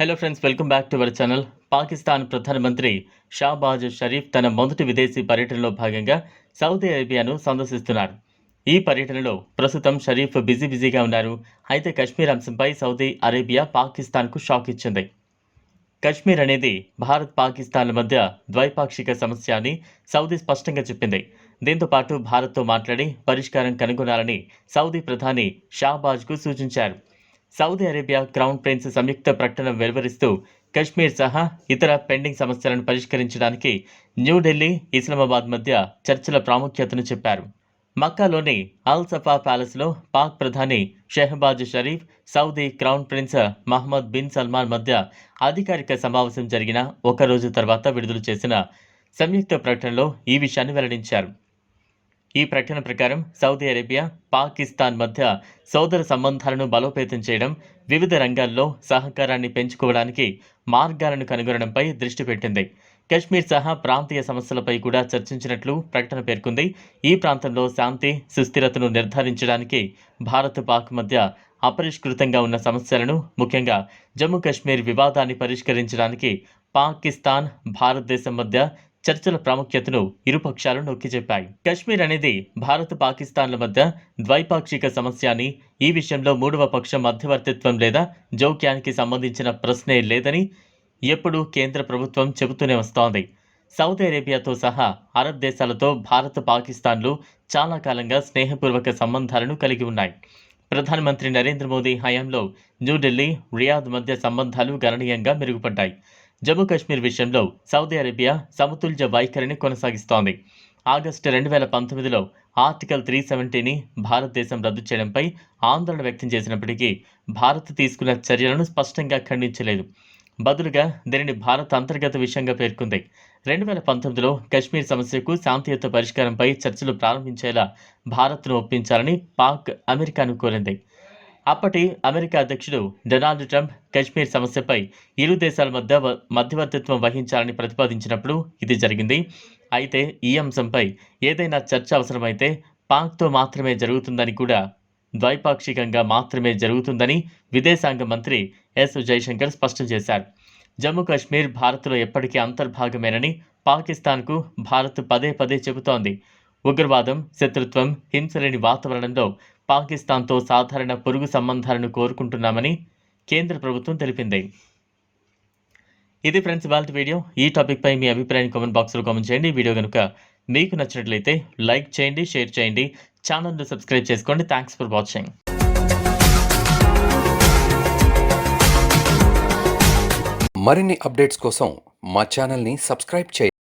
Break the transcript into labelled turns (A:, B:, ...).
A: Hello friends welcome back to our channel Pakistan ప్రధానమంత్రి షాబాజ్ షరీఫ్ తన మొదటి విదేశీ పర్యటనలో భాగంగా సౌదీ అరేబియాను సందర్శిస్తున్నారు. ఈ పర్యటనలో ప్రస్తుతం షరీఫ్ బిజీ బిజీగా ఉన్నారు. అయితే కశ్మీర్ అంశంపై సౌదీ అరేబియా పాకిస్తాన్కు షాక్ ఇచ్చింది. కశ్మీర్ అనేది భారత్ పాకిస్తాన్ల మధ్య ద్వైపాక్షిక సమస్య అని సౌదీ స్పష్టంగా చెప్పింది. దీంతో పాటు భారత్తో మాట్లాడి పరిష్కారం కనుగొనాలని సౌదీ ప్రధాని షాబాజ్కు సూచించారు. సౌదీ అరేబియా క్రౌన్ ప్రిన్స్ సంయుక్త ప్రకటన వెలువరిస్తూ కశ్మీర్ సహా ఇతర పెండింగ్ సమస్యలను పరిష్కరించడానికి న్యూఢిల్లీ ఇస్లామాబాద్ మధ్య చర్చల ప్రాముఖ్యతను చెప్పారు. మక్కాలోని అల్ సఫా ప్యాలెస్లో పాక్ ప్రధాని Shehbaz Sharif Saudi crown prince Mohammed bin Salman మధ్య అధికారిక సమావేశం జరిగిన ఒక రోజు తర్వాత విడుదల చేసిన సంయుక్త ప్రకటనలో ఈ విషయాన్ని వెల్లడించారు. ఈ ప్రకటన ప్రకారం సౌదీ అరేబియా పాకిస్తాన్ మధ్య సోదర సంబంధాలను బలోపేతం చేయడం వివిధ రంగాల్లో సహకారాన్ని పెంచుకోవడానికి మార్గాలను కనుగొనడంపై దృష్టి పెట్టింది. కశ్మీర్ సహా ప్రాంతీయ సమస్యలపై కూడా చర్చించినట్లు ప్రకటన పేర్కొంది. ఈ ప్రాంతంలో శాంతి సుస్థిరతను నిర్ధారించడానికి భారత్ పాక్ మధ్య అపరిష్కృతంగా ఉన్న సమస్యలను ముఖ్యంగా జమ్మూ కాశ్మీర్ వివాదాన్ని పరిష్కరించడానికి పాకిస్తాన్ భారతదేశం మధ్య చర్చల ప్రాముఖ్యతను ఇరుపక్షాలు నొక్కి చెప్పాయి. కశ్మీర్ అనేది భారత్ పాకిస్తాన్ల మధ్య ద్వైపాక్షిక సమస్య అని ఈ విషయంలో మూడవ పక్షం మధ్యవర్తిత్వం లేదా జోక్యానికి సంబంధించిన ప్రశ్నే లేదని ఎప్పుడూ కేంద్ర ప్రభుత్వం చెబుతూనే వస్తోంది. సౌదీ అరేబియాతో సహా అరబ్ దేశాలతో భారత్ పాకిస్తాన్లు చాలా కాలంగా స్నేహపూర్వక సంబంధాలను కలిగి ఉన్నాయి. ప్రధానమంత్రి నరేంద్ర మోదీ హయాంలో న్యూఢిల్లీ రియాద్ మధ్య సంబంధాలు గణనీయంగా మెరుగుపడ్డాయి. జమ్మూ కాశ్మీర్ విషయంలో సౌదీ అరేబియా సమతుల్య వైఖరిని కొనసాగిస్తోంది. ఆగస్టు రెండు వేల పంతొమ్మిదిలో ఆర్టికల్ త్రీ సెవెంటీని భారతదేశం రద్దు చేయడంపై ఆందోళన వ్యక్తం చేసినప్పటికీ భారత్ తీసుకున్న చర్యలను స్పష్టంగా ఖండించలేదు. బదులుగా దీనిని భారత్ అంతర్గత విషయంగా పేర్కొంది. రెండు వేల పంతొమ్మిదిలో కశ్మీర్ సమస్యకు శాంతియుత పరిష్కారంపై చర్చలు ప్రారంభించేలా భారత్ను ఒప్పించాలని పాక్ అమెరికాను కోరింది. అప్పటి అమెరికా అధ్యక్షుడు డొనాల్డ్ ట్రంప్ కశ్మీర్ సమస్యపై ఇరు దేశాల మధ్య మధ్యవర్తిత్వం వహించాలని ప్రతిపాదించినప్పుడు ఇది జరిగింది. అయితే ఈ అంశంపై ఏదైనా చర్చ అవసరమైతే పాక్తో మాత్రమే జరుగుతుందని కూడా ద్వైపాక్షికంగా మాత్రమే జరుగుతుందని విదేశాంగ మంత్రి ఎస్ జైశంకర్ స్పష్టం చేశారు. జమ్మూ కాశ్మీర్ భారత్లో ఎప్పటికీ అంతర్భాగమేనని పాకిస్తాన్కు భారత్ పదే పదే చెబుతోంది. ఉగ్రవాదం శత్రుత్వం హింసలేని వాతావరణంలో పాకిస్తాన్తో సాధారణ పొరుగు సంబంధాలను కోరుకుంటున్నామని కేంద్ర ప్రభుత్వం తెలిపింది. ఇది ఫ్రెండ్స్ వాళ్ళ వీడియో. ఈ టాపిక్పై మీ అభిప్రాయాన్ని కామెంట్ బాక్స్లో కామెంట్ చేయండి. వీడియో కనుక మీకు నచ్చినట్లయితే లైక్ చేయండి షేర్ చేయండి. ఛానల్ను సబ్స్క్రైబ్ చేసుకోండి. థ్యాంక్స్ ఫర్ వాచింగ్
B: మరిన్ని అప్డేట్స్ కోసం మా ఛానల్ని సబ్స్క్రైబ్ చేయండి.